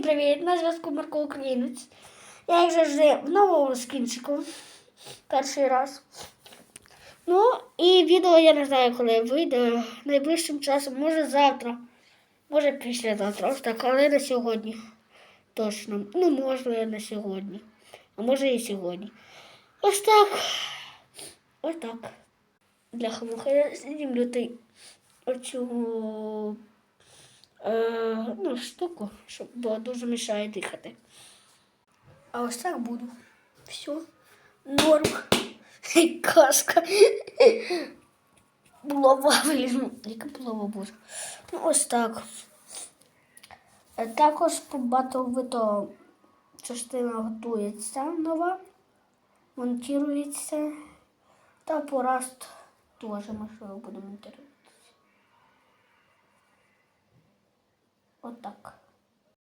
Всім привіт! На зв'язку Марко Українець. Я як завжди в новому скінчику. Перший раз. Ну, і відео я не знаю, коли вийде. Найближчим часом, може завтра, може післязавтра. Ось так, але не сьогодні. Точно. Ну, може, не сьогодні. А може і сьогодні. Ось так. Ось так. Для хамуха я знімлю той оцю е, ну, штуку, щоб бо дуже мішає дихати. А ось так буду. Все. Норм. Каска. Булава вилізну. Яка булава боже? Ну, ось так. Е, Також по батлвито частина готується нова, монтується. Та по раст теж можливо буде монтувати. Отак.